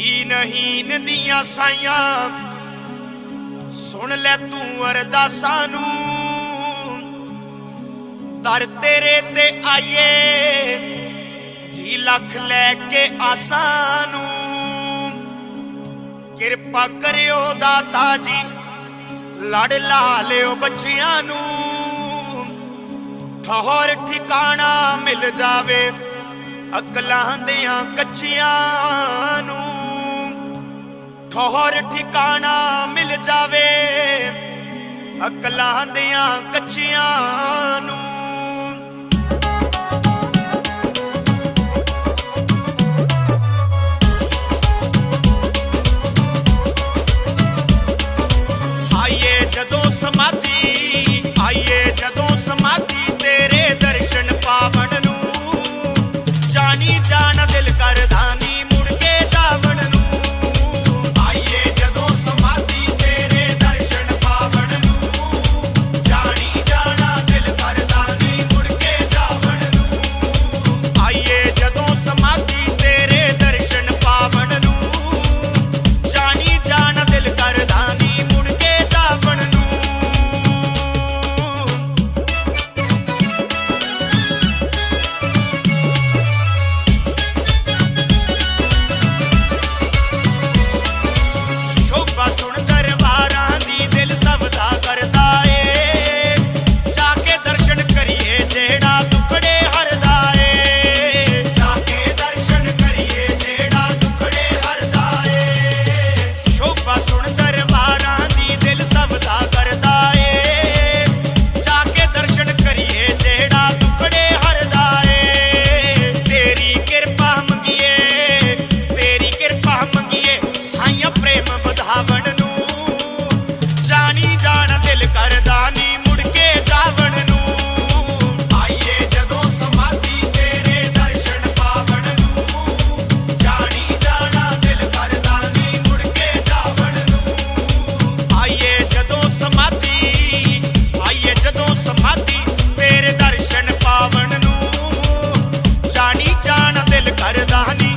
ਦੀਨ ਦੀਆਂ ਸਾਈਆਂ। ਸੁਣ ਲੈ ਤੂੰ ਅਰਦਾਸਾਂ ਨੂੰ। ਦਰ ਤੇਰੇ ਤੇ ਆਈਏ, ਜੀ ਲੱਖ ਲੈ ਕੇ ਆਸਾਂ ਨੂੰ। ਕਿਰਪਾ ਕਰਿਓ ਦਾਤਾ ਜੀ, ਲੜ ਲਾ ਲਿਓ ਬੱਚਿਆਂ ਨੂੰ। ਠਹਰ ਠਿਕਾਣਾ ਮਿਲ ਜਾਵੇ ਅਕਲਾਂ ਦੀਆਂ ਕੱਚੀਆਂ ਨੂੰ। ਠਹਰ ਠਿਕਾਣਾ ਮਿਲ ਜਾਵੇ। ਅਕਲਾਂ ਦੀਆਂ ਕੱਚੀਆਂ ਨੂੰ அருதானி